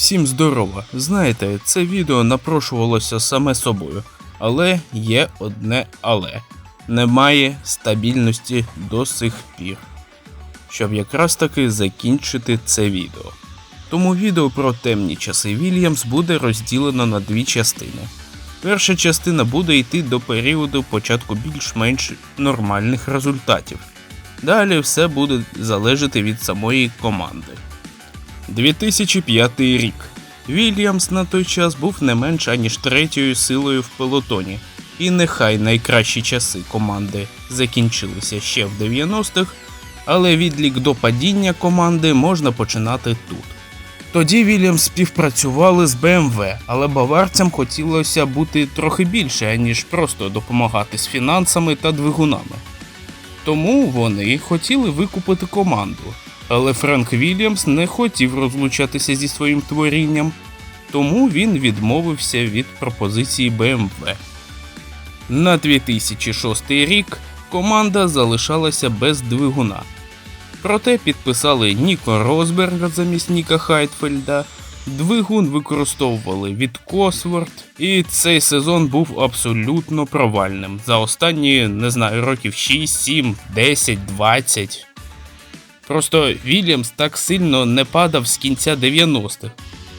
Всім здорово. Знаєте, це відео напрошувалося саме собою, але є одне але. Немає стабільності до сих пір. Щоб якраз таки закінчити це відео. Тому відео про темні часи Вільямс буде розділено на дві частини. Перша частина буде йти до періоду початку більш-менш нормальних результатів. Далі все буде залежати від самої команди. 2005 рік. Вільямс на той час був не менш аніж третьою силою в пелотоні, і нехай найкращі часи команди закінчилися ще в 90-х, але відлік до падіння команди можна починати тут. Тоді Вільямс співпрацювали з BMW, але баварцям хотілося бути трохи більше, аніж просто допомагати з фінансами та двигунами. Тому вони хотіли викупити команду, але Френк Вільямс не хотів розлучатися зі своїм творінням, тому він відмовився від пропозиції BMW. На 2006 рік команда залишалася без двигуна. Проте підписали Ніко Росберга замість Ніка Хайтфельда, двигун використовували від Косворд, і цей сезон був абсолютно провальним за останні, не знаю, років 6, 7, 10, 20. Просто Вільямс так сильно не падав з кінця 90-х.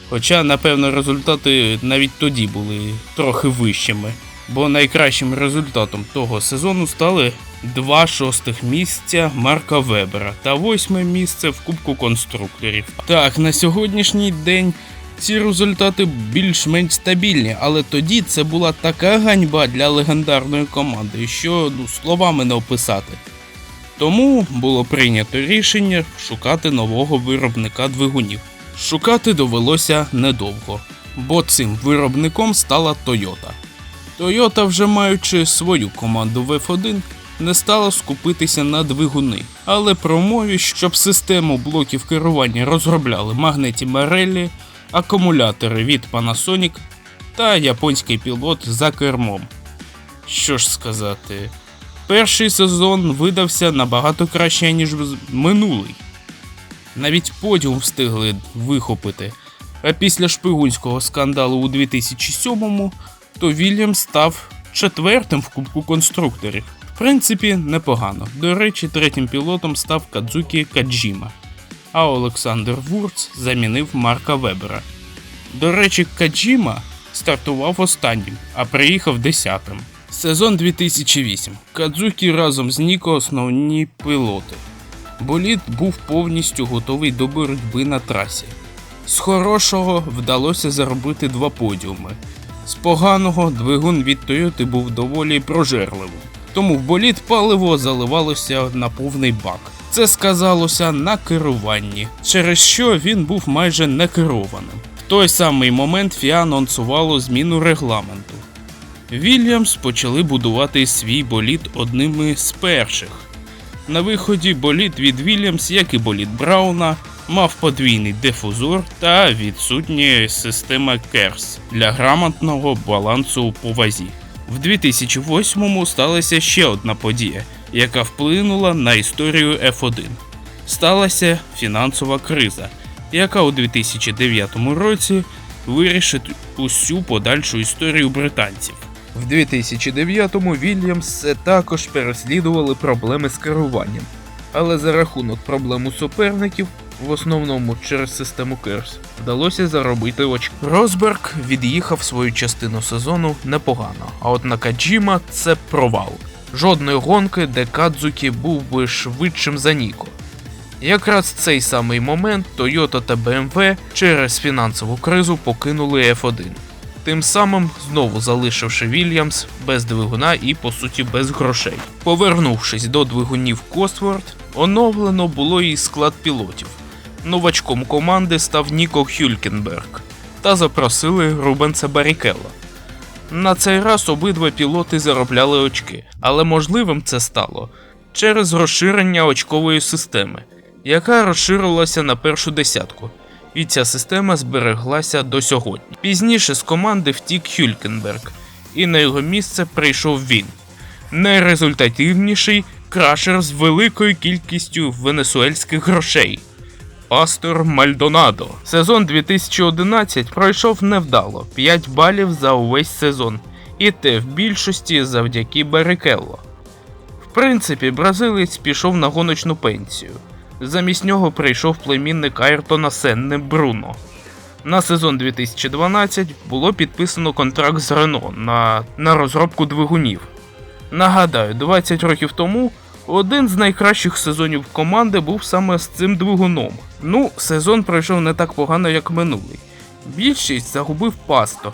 Хоча, напевно, результати навіть тоді були трохи вищими. Бо найкращим результатом того сезону стали два шостих місця Марка Вебера та восьме місце в Кубку конструкторів. Так, на сьогоднішній день ці результати більш-менш стабільні, але тоді це була така ганьба для легендарної команди, що ну, словами не описати. Тому було прийнято рішення шукати нового виробника двигунів. Шукати довелося недовго, бо цим виробником стала Toyota. Toyota, вже маючи свою команду в F1, не стала скупитися на двигуни, але промові, щоб систему блоків керування розробляли магнеті Мареллі, акумулятори від Panasonic та японський пілот за кермом. Що ж сказати, перший сезон видався набагато краще, ніж минулий. Навіть подіум встигли вихопити. А після шпигунського скандалу у 2007-му то Вільям став четвертим в Кубку конструкторів. В принципі, непогано. До речі, третім пілотом став Кадзукі Каджіма, а Олександр Вурц замінив Марка Вебера. До речі, Каджіма стартував останнім, а приїхав десятим. Сезон 2008. Кадзукі разом з Ніко основні пілоти. Боліт був повністю готовий до боротьби на трасі. З хорошого вдалося заробити два подіуми. З поганого двигун від Тойоти був доволі прожерливим, тому в боліт паливо заливалося на повний бак. Це сказалося на керуванні, через що він був майже не керованим. В той самий момент FIA анонсувало зміну регламенту. Вільямс почали будувати свій боліт одними з перших. На виході боліт від Вільямс, як і боліт Брауна, мав подвійний дифузор та відсутня система KERS для грамотного балансу по вазі. В 2008-му сталася ще одна подія, яка вплинула на історію F1. Сталася фінансова криза, яка у 2009 році вирішить усю подальшу історію британців. В 2009-му Вільямс також переслідували проблеми з керуванням, але за рахунок проблем у суперників, в основному через систему Керс, вдалося заробити очки. Росберг від'їхав свою частину сезону непогано, а от на Каджіма це провал. Жодної гонки, де Кадзукі був би швидшим за Ніко. Якраз цей самий момент Toyota та BMW через фінансову кризу покинули F1 тим самим знову залишивши Вільямс без двигуна і по суті без грошей. Повернувшись до двигунів Косворд, оновлено було і склад пілотів. Новачком команди став Ніко Хюлькенберг та запросили Рубенса Барікелла. На цей раз обидва пілоти заробляли очки, але можливим це стало через розширення очкової системи, яка розширилася на першу десятку і ця система збереглася до сьогодні. Пізніше з команди втік Хюлькенберг, і на його місце прийшов він. Найрезультативніший крашер з великою кількістю венесуельських грошей. Пастор Мальдонадо. Сезон 2011 пройшов невдало 5 балів за увесь сезон, і те в більшості завдяки Барикелло. В принципі, бразилець пішов на гоночну пенсію. Замість нього прийшов племінник Айртона Сенне Бруно. На сезон 2012 було підписано контракт з Рено на, на розробку двигунів. Нагадаю, 20 років тому один з найкращих сезонів команди був саме з цим двигуном. Ну, сезон пройшов не так погано, як минулий. Більшість загубив пастор,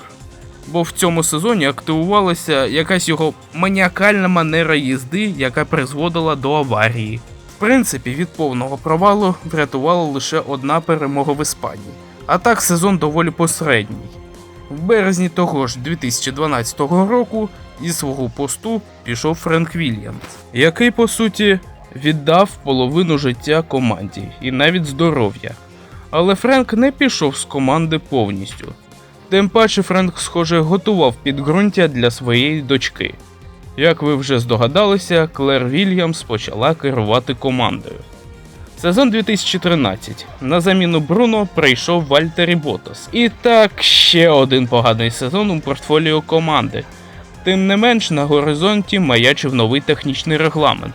бо в цьому сезоні активувалася якась його маніакальна манера їзди, яка призводила до аварії. Принципі, від повного провалу врятувала лише одна перемога в Іспанії. А так сезон доволі посередній. В березні того ж 2012 року зі свого посту пішов Френк Вільямс, який по суті віддав половину життя команді і навіть здоров'я. Але Френк не пішов з команди повністю. Тим паче Френк, схоже, готував підґрунтя для своєї дочки. Як ви вже здогадалися, Клер Вільямс почала керувати командою. Сезон 2013. На заміну Бруно прийшов Вальтері Ботас. І так ще один поганий сезон у портфоліо команди. Тим не менш на горизонті маячив новий технічний регламент.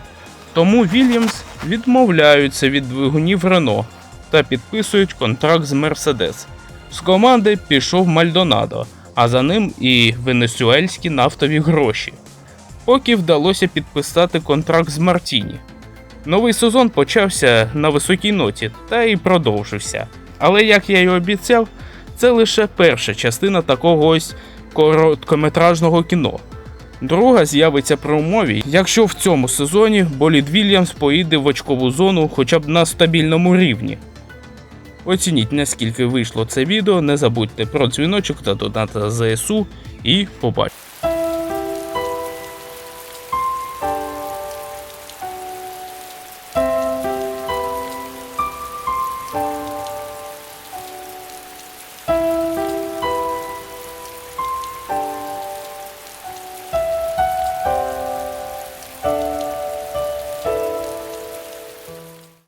Тому Вільямс відмовляються від двигунів Рено та підписують контракт з Мерседес. З команди пішов Мальдонадо, а за ним і венесуельські нафтові гроші. Поки вдалося підписати контракт з Мартіні. Новий сезон почався на високій ноті та і продовжився. Але як я й обіцяв, це лише перша частина такого ось короткометражного кіно. Друга з'явиться при умові, якщо в цьому сезоні Болід Вільямс поїде в очкову зону хоча б на стабільному рівні. Оцініть наскільки вийшло це відео, не забудьте про дзвіночок та донат ЗСУ і побачимо.